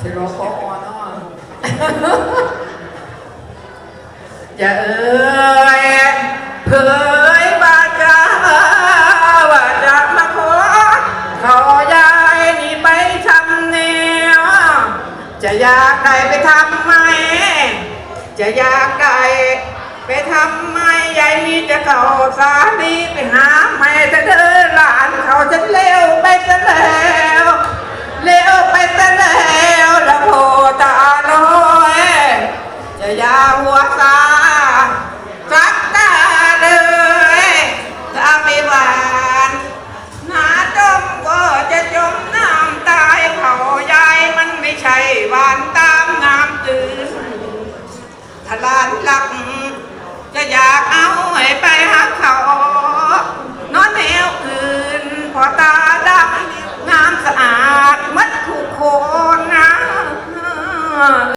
สิรอปอเนาะอย่าเอ่ยเผยบาจาว่าจะมาขอขอยายนี่ไปทำเนียจะอยากได้ไปทำไมจะอยากได้ไปทำไมยายนี่จะเก่าสาลี หัวซาจักตาเลยถ้าไม่หวานหนาจมก็จะจมน้ำตายเขาใหญ่มันไม่ใช่หวานตามงามตื่นทลานหลัก